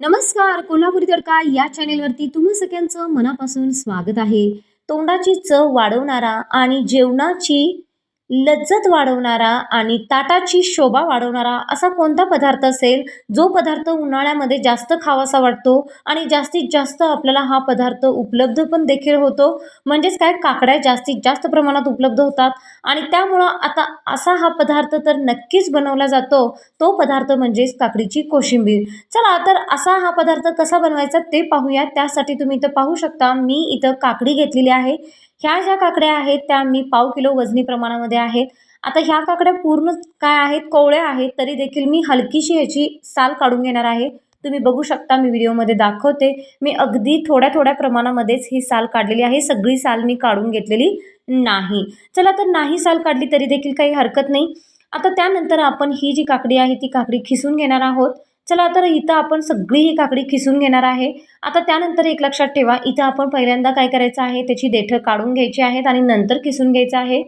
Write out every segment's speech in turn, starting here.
नमस्कार कोल्हापुरी तडका या चॅनेलवरती तुम्हा सगळ्यांचं मनापासून स्वागत आहे. तोंडाची चव वाढवणारा आणि जेवणाची लज्जत वाढवणारा आणि ताटाची शोभा वाढवणारा असा कोणता पदार्थ असेल जो पदार्थ उन्हाळ्यामध्ये जास्त खावासा वाटतो आणि जास्तीत जास्त आपल्याला हा पदार्थ उपलब्ध पण देखील होतो? म्हणजेच काय? काकड्या जास्तीत जास्त प्रमाणात उपलब्ध होतात आणि त्यामुळं आता असा हा पदार्थ तर नक्कीच बनवला जातो. तो पदार्थ म्हणजेच काकडीची कोशिंबीर. चला तर असा हा पदार्थ कसा बनवायचा ते पाहूया. त्यासाठी तुम्ही इथं पाहू शकता मी इथं काकडी घेतलेली आहे. ह्या ज्या काकड्या आहेत त्या मी पाव किलो वजनी प्रमाणामध्ये आहेत. आता ह्या काकड्या पूर्ण काय आहेत कोवळ्या आहेत तरी देखील मी हलकीशी ह्याची साल काढून घेणार आहे. तुम्ही बघू शकता मी व्हिडिओमध्ये दाखवते. मी अगदी थोड्या थोड्या प्रमाणामध्येच ही साल काढलेली आहे. सगळी साल मी काढून घेतलेली नाही. चला तर नाही साल काढली तरी देखील काही हरकत नाही. आता त्यानंतर आपण ही जी काकडी आहे ती काकडी खिसून घेणार आहोत. चला तर इथं आपण सगळी ही काकडी खिसून घेणार आहे. आता त्यानंतर एक लक्षात ठेवा इथं आपण पहिल्यांदा काय करायचं आहे त्याची देठं काढून घ्यायची आहेत आणि नंतर किसून घ्यायचं आहे.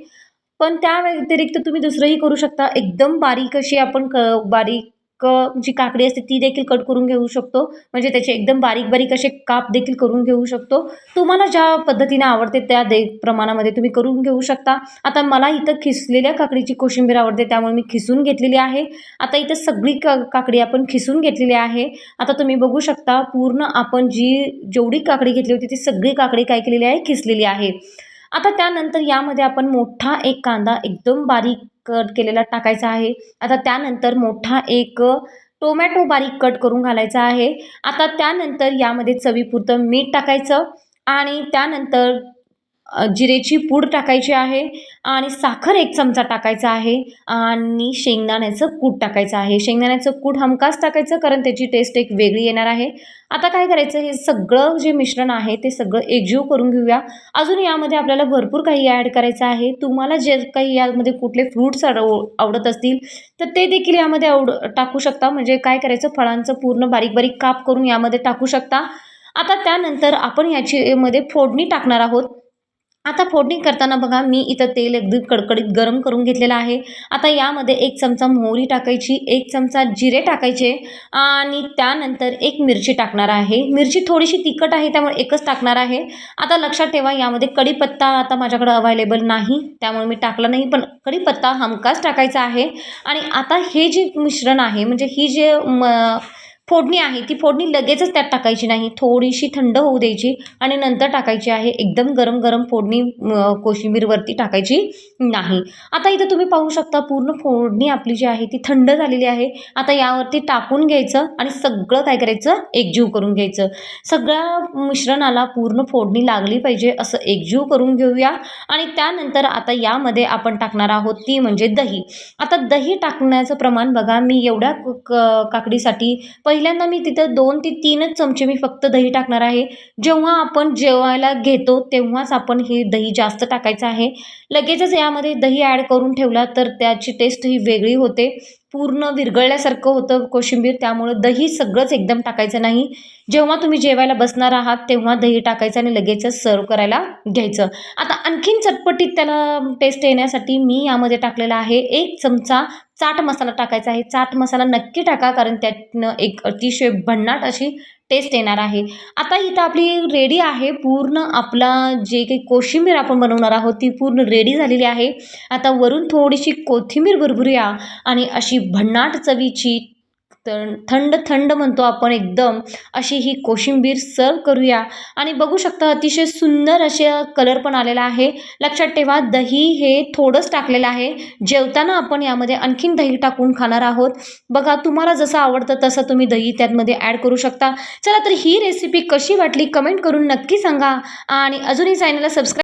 पण त्या व्यतिरिक्त तुम्ही दुसरंही करू शकता. एकदम बारीक अशी आपण क बारीक क जी काकडी असते ती देखील कट करून घेऊ शकतो. म्हणजे त्याचे एकदम बारीक बारीक असे काप देखील करून घेऊ शकतो. तुम्हाला ज्या पद्धतीने आवडते त्या दे प्रमाणामध्ये तुम्ही करून घेऊ शकता. आता मला इथं खिसलेल्या काकडीची कोशिंबीर आवडते त्यामुळे मी खिसून घेतलेली आहे. आता इथं सगळी का काकडी आपण खिसून घेतलेली आहे. आता तुम्ही बघू शकता पूर्ण आपण जी जेवढी काकडी घेतली होती ती सगळी काकडी काय केलेली आहे? खिसलेली आहे. आता त्यानंतर यामध्ये आपण मोठा एक कांदा एकदम बारीक कट केलेला टाकायचा आहे. आता त्यानंतर मोठा एक टोमॅटो बारीक कट करून घालायचा आहे. आता त्यानंतर यामध्ये चवीपुरतं मीठ टाकायचं आणि त्यानंतर जिरेची पूड टाकायची आहे आणि साखर एक चमचा टाकायचा आहे आणि शेंगदाण्याचं कूट टाकायचं आहे. शेंगदाण्याचं कूट हमखास टाकायचं कारण त्याची टेस्ट एक वेगळी येणार आहे. आता काय करायचं? हे सगळं जे मिश्रण आहे ते सगळं एकजीव करून घेऊया. अजून यामध्ये आपल्याला भरपूर काही ॲड करायचं आहे. तुम्हाला जे काही यामध्ये कुठले फ्रूट्स आवडत असतील तर ते देखील यामध्ये आवड टाकू शकता. म्हणजे काय करायचं? फळांचं पूर्ण बारीक बारीक काप करून यामध्ये टाकू शकता. आता त्यानंतर आपण याची मध्ये फोडणी टाकणार आहोत. आता फोडणी करताना बघा मी इथं तेल अगदी कडकडीत गरम करून घेतलेलं आहे. आता यामध्ये एक चमचा मोहरी टाकायची एक चमचा जिरे टाकायचे आणि त्यानंतर एक मिरची टाकणार आहे. मिरची थोडीशी तिखट आहे त्यामुळे एकच टाकणार आहे. आता लक्षात ठेवा यामध्ये कढीपत्ता आता माझ्याकडं अवेलेबल नाही त्यामुळे मी टाकला नाही पण कढीपत्ता हमखास टाकायचा आहे. आणि आता हे जे मिश्रण आहे म्हणजे ही जे म फोडणी आहे. ती फोडणी लगेचच त्यात टाकायची नाही. थोडीशी थंड होऊ द्यायची आणि नंतर टाकायची आहे. एकदम गरम गरम फोडणी कोशिंबीरवरती टाकायची नाही. आता इथं तुम्ही पाहू शकता पूर्ण फोडणी आपली जी आहे ती थंड झालेली आहे. आता यावरती टाकून घ्यायचं आणि सगळं काय करायचं? एकजीव करून घ्यायचं. सगळ्या मिश्रणाला पूर्ण फोडणी लागली पाहिजे असं एकजीव करून घेऊया. आणि त्यानंतर आता यामध्ये आपण टाकणार आहोत ती म्हणजे दही. आता दही टाकण्याचं प्रमाण बघा. मी एवढ्या काकडीसाठी पै पहिल्यांदा मी तिथं दोन ते तीनच चमचे मी फक्त दही टाकणार आहे. जेव्हा आपण जेवायला घेतो तेव्हाच आपण हे दही जास्त टाकायचं आहे. लगेचच यामध्ये दही ॲड करून ठेवला तर त्याची टेस्ट ही वेगळी होते. पूर्ण विरघळल्यासारखं होतं कोशिंबीर त्यामुळं दही सगळंच एकदम टाकायचं नाही. जेव्हा तुम्ही जेवायला बसणार आहात तेव्हा दही टाकायचं आणि लगेचच सर्व करायला घ्यायचं. आता आणखीन चटपटीत त्याला टेस्ट येण्यासाठी मी यामध्ये टाकलेला आहे एक चमचा चाट मसाला टाकायचा आहे. चाट मसाला नक्की टाका कारण त्यातनं एक अतिशय भन्नाट अशी टेस्ट येणार आहे. आता इथं आपली रेडी आहे पूर्ण आपला जे काही कोशिंबीर आपण बनवणार आहोत ती पूर्ण रेडी झालेली आहे. आता वरून थोडीशी कोथिंबीर भरभरूया आणि अशी भन्नाट चवीची तर थंड थंड म्हणतो आपण एकदम अशी ही कोशिंबीर सर्व करूया. आणि बघू शकता अतिशय सुंदर असे कलर पण आलेला आहे. लक्षात ठेवा दही हे थोडंच टाकलेलं आहे. जेवताना आपण यामध्ये आणखीन दही टाकून खाणार आहोत. बघा तुम्हाला जसं आवडतं तसं तुम्ही दही त्यातमध्ये ॲड करू शकता. चला तर ही रेसिपी कशी वाटली कमेंट करून नक्की सांगा. आणि अजूनही चॅनलला सबस्क्राईब